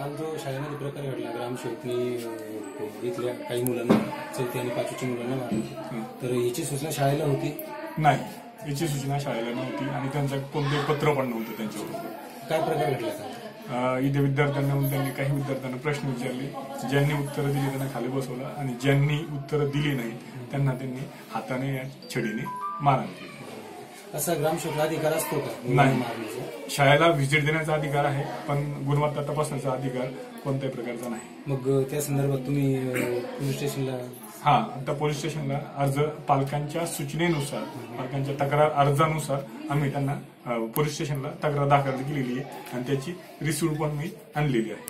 शाळेमध्ये प्रकार घडला ग्रामसेवकनी इथल्या काही मुलांना चौथी आणि पाचवीच्या मुलांना मारलं. तर हिची सूचना शाळेला होती? नाही. याची सूचना शाळेला नव्हती आणि त्यांचं कोणतेही पत्र पण नव्हतं त्यांच्याबरोबर काय प्रकार घडला? का अं, इथे विद्यार्थ्यांना येऊन त्यांनी काही विद्यार्थ्यांना प्रश्न विचारले. ज्यांनी उत्तरं दिली त्यांना खाली बसवलं आणि ज्यांनी उत्तरं दिली नाही त्यांना त्यांनी हाताने या छडीने मारहाण केली. असा ग्रामसेवकला अधिकार असतो का? नाही. मारण्याचा? शाळेला व्हिजिट देण्याचा अधिकार आहे पण गुणवत्ता तपासण्याचा अधिकार कोणत्याही प्रकारचा नाही. मग अं, त्या संदर्भात तुम्ही पोलीस स्टेशनला हा आता पोलीस स्टेशनला अर्ज पालकांच्या सूचनेनुसार पालकांच्या तक्रार अर्जानुसार आम्ही त्यांना अ, पोलीस स्टेशनला तक्रार दाखल केलेली आहे आणि त्याची रिसिव्ह पण मी आणलेली आहे.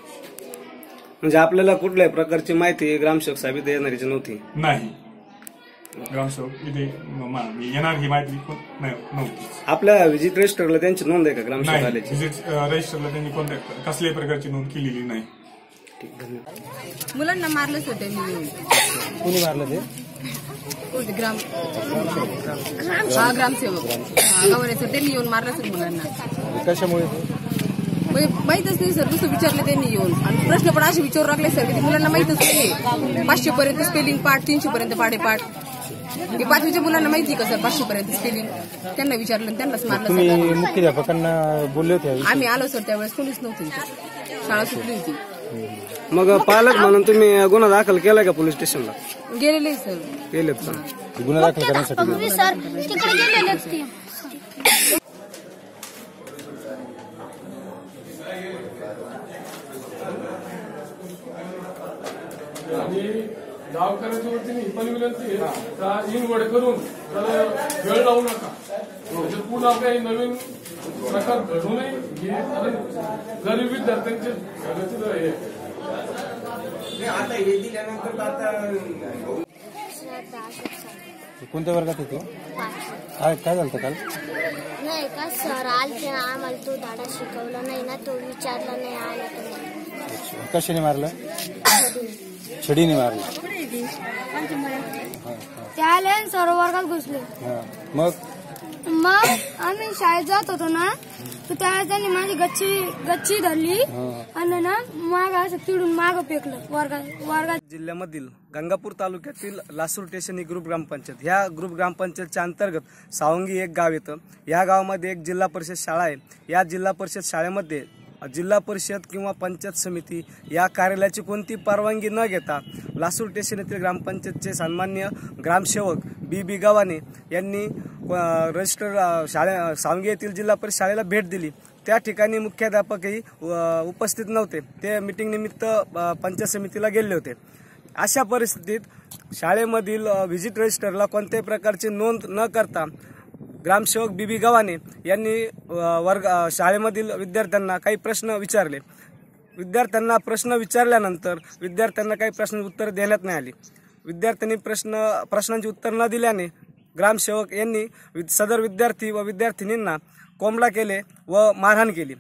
म्हणजे आपल्याला कुठल्याही प्रकारची माहिती ग्रामसेवक साहेब इथे येणारीची नव्हती. नाही. ग्रामसेवक इथे म- मा- येणार ही माहिती कोण- नाही नव्हती. आपल्या व्हिजिट रजिस्टरला त्यांची नोंद आहे का ग्रामसेवक नाही आल्याची? व्हिजिट रजिस्टरला त्यांनी कोणत्या कसल्याही प्रकारची नोंद केलेली नाही. ठीक, धन्यवाद. मुलांना मारलंच होते मी. येऊन कोणी मारलं ते? कोणते ग्राम हा ग्रामसेवक. हा त्यांनी येऊन मारलं सर मुलांना. कशामुळे? म्हणजे माहितच नाही सर दुसरं विचारलं त्यांनी येऊन. आणि प्रश्न पण असे विचारू लागले सर की ते मुलांना माहितच नाही पाचशे पर्यंत स्पेलिंग पाठ तीनशे पर्यंत पाडे पाठ हे पाचवीच्या मुलांना माहिती का सर पाचशे पर्यंत स्पेलिंग त्यांना विचारलं आणि त्यांनाच मारलं तुम्ही मुख्याध्यापकांना बोलले होते याविषयी? आम्ही आलो सर त्यावेळेस कोणीच नव्हतं इथं. शाळा सुटली होती. मग पालक म्हणून तुम्ही गुन्हा दाखल केलाय का पोलीस स्टेशनला? गेलेले सर. केलेत का गुन्हा दाखल करण्यासाठी सर. तिकडे गेलेले गावकऱ्याच्या वतीने ही पण विनंती आहे का इनवड करून त्याला वेळ लावू नका. म्हणजे पुन्हा काही नवीन प्रकार घडू नये हे कारण गरीब विद्यार्थ्यांचे सगळ्याचे हे आहे. कोणत्या वर्गात येतो काय काय झालं काल? नाही का सर आलते ना आम्हाला तो धडा शिकवला नाही ना तो विचारला नाही आला कशाने मारलं? छडीने मारलं. ते आले सर वर्गात घुसले. मग? मग आम्ही शाळेत जात होतो ना तर त्यावेळेस त्यांनी माझी गच्ची गच्ची धरली. आणि ना माग असं तिडून माग फेकलं वर्गात वर्गात जिल्ह्यामधील गंगापूर तालुक्यातील लासूर स्टेशन ही ग्रुप ग्रामपंचायत. ह्या ग्रुप ग्रामपंचायतच्या अंतर्गत सावंगी एक गाव येतं. या गावामध्ये एक जिल्हा परिषद शाळा आहे. या जिल्हा परिषद शाळेमध्ये जिल्हा परिषद किंवा पंचायत समिती या कार्यालयाची कोणती परवानगी न घेता लासूर स्टेशन येथील ग्रामपंचायतचे सन्मान्य ग्रामसेवक बी बी गव्हाणे यांनी रजिस्टर शाळे सावंगी येथील जिल्हा परिषद शाळेला भेट दिली. त्या ठिकाणी मुख्याध्यापकही उपस्थित नव्हते. ते मिटिंगनिमित्त पंचायत समितीला गेले होते. अशा परिस्थितीत शाळेमधील व्हिजिट रजिस्टरला कोणत्याही प्रकारची नोंद न करता ग्रामसेवक बीबी गव्हाणे यांनी वर्ग शाळेमधील विद्यार्थ्यांना काही प्रश्न विचारले. विद्यार्थ्यांना प्रश्न विचारल्यानंतर विद्यार्थ्यांना काही प्रश्न उत्तर देण्यात नाही आली. विद्यार्थ्यांनी प्रश्न प्रश्नांची उत्तर न दिल्याने ग्रामसेवक यांनी सदर विद्यार्थी व विद्यार्थिनींना कोंबडा केले व मारहाण केली.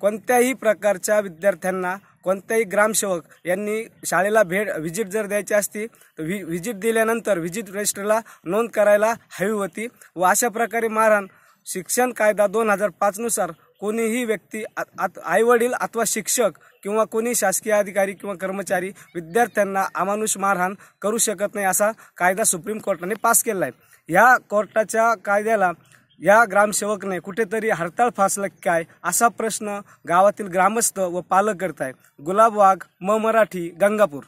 कोणत्याही प्रकारच्या विद्यार्थ्यांना कोणत्याही ग्रामसेवक यांनी शाळेला भेट व्हिजिट जर द्यायची असती तर व्हि व्हिजिट दिल्यानंतर व्हिजिट रजिस्टरला नोंद करायला हवी होती व अशा प्रकारे मारहाण शिक्षण कायदा दोन हजार पाचनुसार कोणीही व्यक्ती आत आईवडील अथवा शिक्षक किंवा कोणी शासकीय अधिकारी किंवा कर्मचारी विद्यार्थ्यांना अमानुष मारहाण करू शकत नाही असा कायदा सुप्रीम कोर्टाने पास केला आहे ह्या कोर्टाच्या कायद्याला या ग्रामसेवकने कुठेतरी हरताळ फासला काय असा प्रश्न गावातील ग्रामस्थ व पालक करत आहे गुलाब वाघ म मराठी गंगापूर.